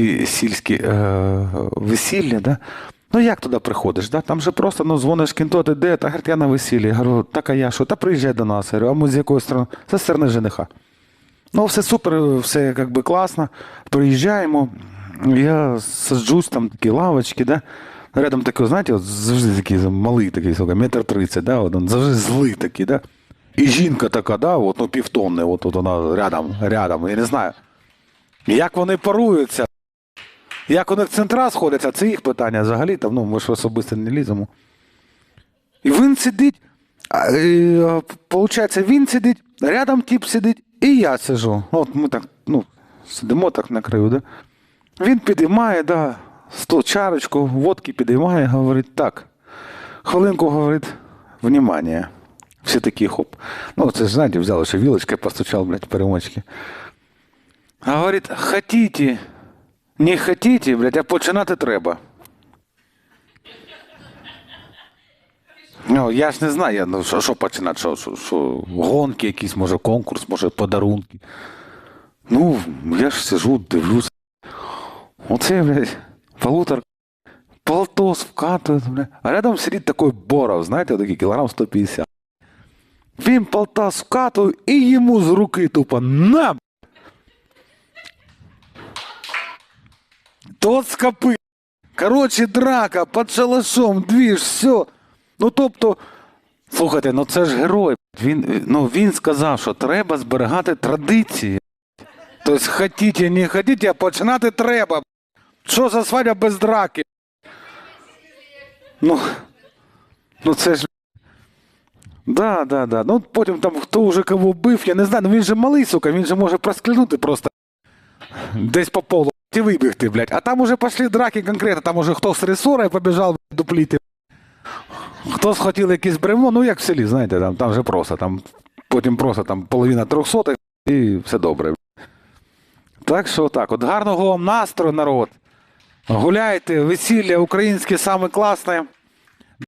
ці сільські е, весілля, да? Ну як туди приходиш? Да? Там же просто ну, дзвониш кінто, ти де, та говорить, я на весіллі. Я говорю, так а я що? Та приїжджай до нас. Я говорю, а ми з якої сторони? Це з сторони жениха. Ну, все супер, все як би класно. Приїжджаємо, я саджусь, там такі лавочки, да? Рядом такий, знаєте, от завжди такий малий такий, слухай, метр тридцять, да? от, завжди злий такий, да? І жінка така, да, от, ну, півтонни, от, от вона рядом, рядом, я не знаю. Як вони паруються, як у них центра сходяться, це їх питання взагалі, там, ну, ми ж особисто не ліземо. І він сидить, а, е, получається, він сидить, рядом тип сидить, і я сижу. От ми так, ну, сидимо так на краю, да? Він підіймає, да, сто чарочку, водки підіймає, говорить, так. Хвилинку говорить, внимание. Всі такі хоп. Ну, це ж, знаєте, взяли, що вілочкою постучав, блядь, перемочки. Говорить, хотіте, не хотіте, блядь, а починати треба. Ну, я ж не знаю, ну, що, що починати, що, що, що, гонки якісь, може, конкурс, може, подарунки. Ну, я ж сижу, дивлюся. Оце, блядь, полутор, полтос вкатує, блядь. А рядом сидить такой Боров, знаєте, такий кілограм 150. Він полтос вкатує і йому з руки тупо на. Тот скопи. Коротше, драка, під шалашом, двіж, все. Ну тобто, слухайте, ну це ж герой. Він, ну, він сказав, що треба зберігати традиції. Тобто, хотіте, не хотіте, а починати треба. Що за свадьба без драки? Ну, ну це ж. Да, да, да. Ну потім там хто вже кого бив, я не знаю, ну він же малий, сука, він же може проскользнути просто десь по полу і вибігти, блядь. А там уже пішли драки конкретно, там уже хто з ресора побіжав до пліти. Хто схотів якесь бревно, ну як в селі, знаєте, там, там же просто, там, потім просто там половина трьохсотих і все добре. Так що так, от гарного вам настрою, народ. Гуляйте, весілля українське саме класне.